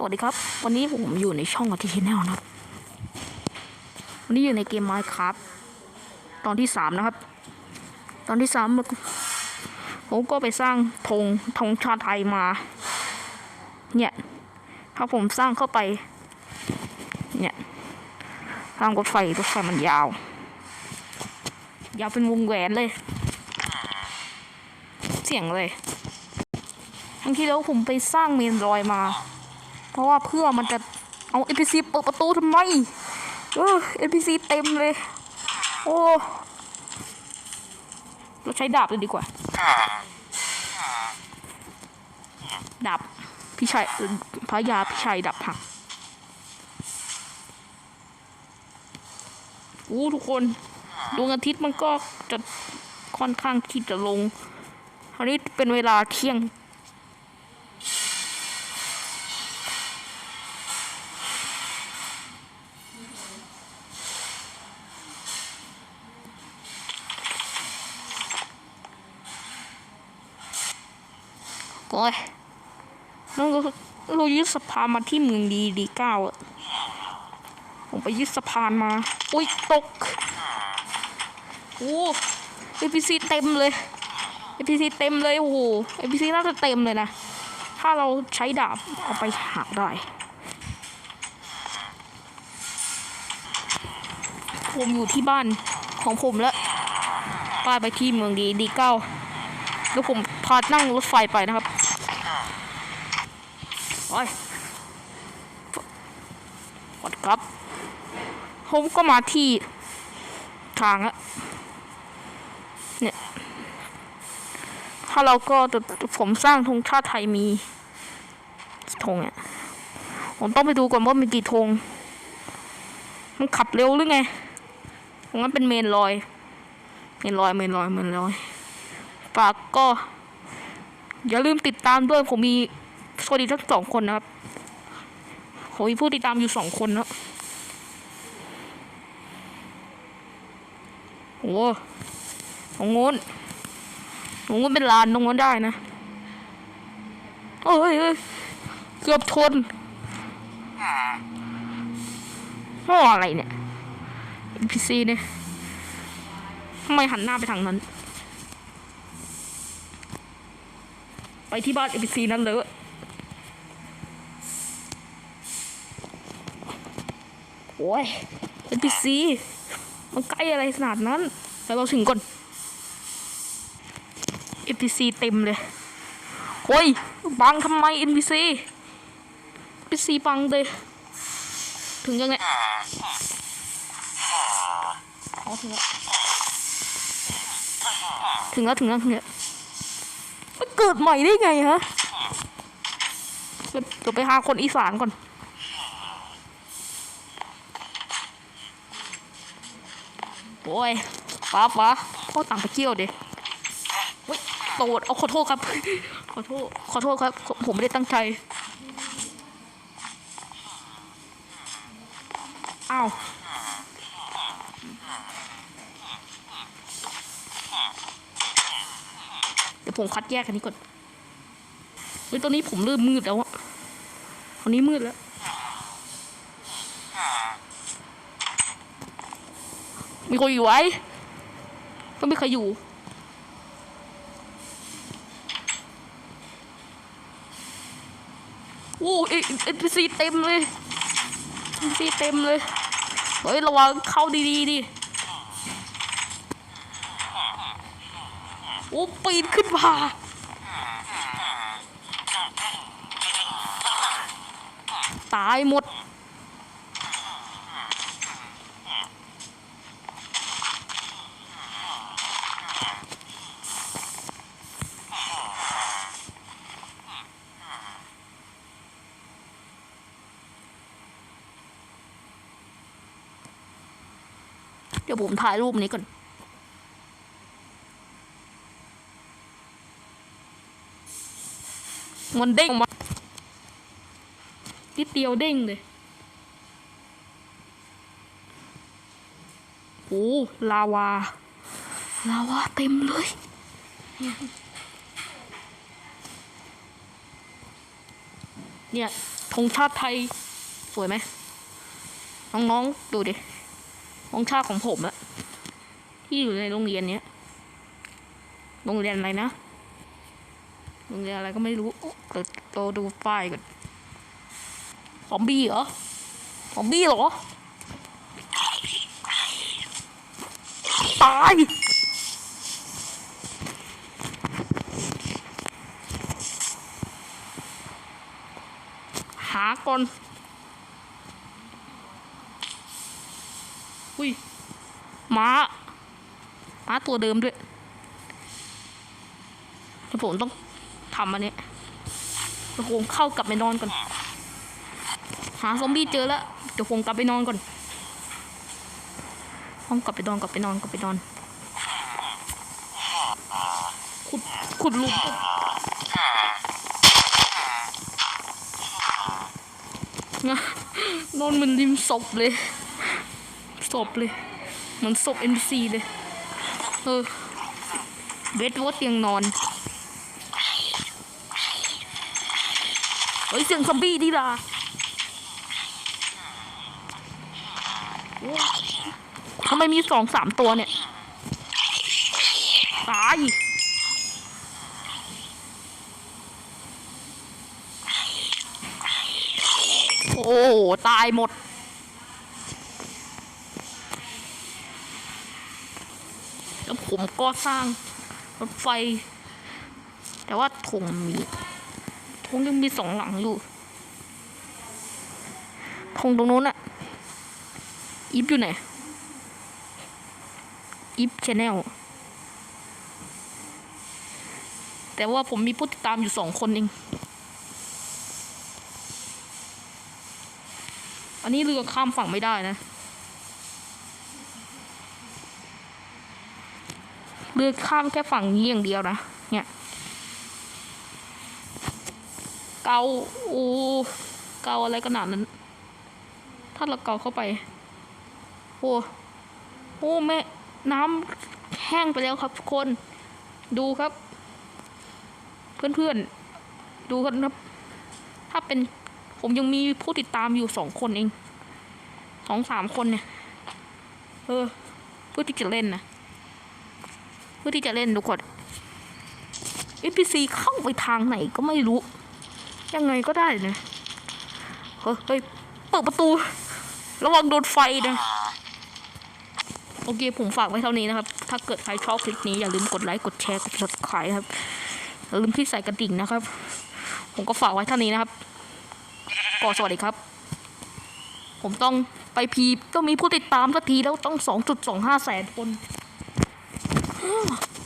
สวัสดีครับ วันนี้ผมอยู่ในช่ององทีชแนลนะครับ วันนี้อยู่ในเกม Minecraft ตอนที่สามนะครับ ตอนที่สามผมก็ไปสร้างธงธงชาติไทยมา เนี่ย ถ้าผมสร้างเข้าไป เนี่ยสร้างรถไฟรถไฟมันยาว ยาวเป็นวงแหวนเลย เสียงเลย ทั้งที่แล้วผมไปสร้างเมนลอยมา เพราะว่าเพื่อมันจะเอา NPC เปิดประตูทำไมเออ NPC เต็มเลย โอ้เราใช้ดาบเลยดีกว่า ดาบพี่ชัยพระยาพี่ชัยดาบหักอู้ทุกคนดวงอาทิตย์มันก็จะค่อนข้างที่จะลงคราวนี้เป็นเวลาเที่ยง อ้ยเราเรายึดสะพานมาที่เมืองดีดีเก้าอะผมไปยึดสะพานมา อุ้ยตก โอ้ APC เต็มเลย APC เต็มเลย โอ้โห APC น่าจะเต็มเลยนะ ถ้าเราใช้ดาบเอาไปหักได้ ผมอยู่ที่บ้านของผมแล้วป้าไปที่เมืองดีดีเก้าแล้วผมพานั่งรถไฟไปนะครับ โอ้ยวัดครับผมก็มาที่ทางอะเนี่ย ถ้าเราก็จะผมสร้างธงชาติไทยมีธงเนี่ยผมต้องไปดูก่อนว่ามีกี่ธง มันขับเร็วหรือไงงั้นเป็นเมนลอย เมนลอย เมนลอย เมนลอย ฝากก็ อย่าลืมติดตามด้วยผมมี สวัสดีทั้งสองคนนะครับผมมีผู้ติดตามอยู่สองคนนะโอ้ตรงนู้นตรงนู้นเป็นลานตรงนู้นได้นะเอ้ยเกือบชนห้ออะไรเนี่ย NPC เนี่ยทำไมหันหน้าไปทางนั้น ไปที่บ้าน NPC นั้นเลย โอ้ย NPC มันใกล้อะไรขนาดนั้น แล้วเราถึงก่อน NPC เต็มเลยโอ้ยบังทำไม NPC NPC บังเลย ถึงยังไงอ๋อถึงแล้วถึงแล้ว ถึงแล้วถึงแล้วมันเกิดใหม่ได้ไงฮะเดี๋ยวไปหาคนอีสานก่อน โอ้ยป้าป้าพ่อต่างไปเที่ยวเด็เฮ้ยโตดเอาขอโทษครับ ขอโทษ ขอโทษครับ ผมไม่ได้ตั้งใจ อ้าว เดี๋ยวผมคัดแยกอันนี้ก่อนเฮ้ยตอนนี้ผมเริ่มมืดแล้วอะตอนนี้มืดแล้ว มีคนอยู่ไหมก็ไม่เคยอยู่โอ้เอ็นพีซีเต็มเลยเอ็นพีซีเต็มเลย เฮ้ย ระวังเข้าดีๆดิโอ้ปีนขึ้นมาตายหมด ดี๋ยวผมถ่ายรูปนี้ก่อน มันเด้งมานิดเดียวเด้งเลยโอ้ลาวา ลาวาเต็มเลยเนี่ยธงชาติไทย สวยไหมน้องๆ ดูดิ ธงชาติของผมอะที่อยู่ในโรงเรียนเนี้ยโรงเรียนอะไรนะโรงเรียนอะไรก็ไม่รู้เกิดโตดูป้ายก่อนซอมบี้เหรอซอมบี้เหรอตายหาก่อน อุ้ยม้าม้าตัวเดิมด้วยเดี๋ยวผมต้องทำอันนี้เดี๋ยวผมเข้ากลับไปนอนก่อน หาซอมบี้เจอแล้วเดี๋ยวผมกลับไปนอนก่อนห้องกลับไปนอนกลับไปนอนกลับไปนอน ขุดขุดลุมก่อนะนอนเหมือนริมศพเลย พเลย เหมือนศพ NPC เลย เออเบดว่าเตียงนอน เฮ้ย เสียงซอมบี้ดีล่ะทำไมมีสองสามตัวเนี่ย ตาย โอ้โหตายหมด แล้วผมก็สร้างรถไฟ แต่ว่าถงมีถงยังมีสองหลังอยู่ถงตรงนู้นอะอีฟอยู่ไหนอีฟชแนลแต่ว่าผมมีผู้ติดตามอยู่สองคนเอง อันนี้เรือข้ามฝั่งไม่ได้นะ เรือข้ามแค่ฝั่งนี้อย่างเดียวนะ เนี่ย เกาอ้เกาอะไรขนาดนั้น ถ้าเราเกาเข้าไป โอ้โอ้แม่น้ำแห้งไปแล้วครับทุกคน ดูครับ เพื่อนๆ ดูกันครับ ถ้าเป็นผมยังมีผู้ติดตามอยู่สองคนเองสองสามคนเนี่ย เออเพื่อที่จะเล่นนะ พื่อที่จะเล่นทุกคน NPC เข้าไปทางไหนก็ไม่รู้ ยังไงก็ได้นะเฮ้ยเฮ้ยเปิดประตู ระวังโดนไฟนะโอเค ผมฝากไว้เท่านี้นะครับ ถ้าเกิดใครชอบคลิปนี้ อย่าลืมกดไลค์ กดแชร์ กด subscribe ครับ อย่าลืมที่ใส่กระดิ่งนะครับ ผมก็ฝากไว้เท่านี้นะครับ ก็สวัสดีครับ ผมต้องไปพีต้องมีผู้ติดตามสักทีแล้วต้อง 2.25 แสนคน 哎呀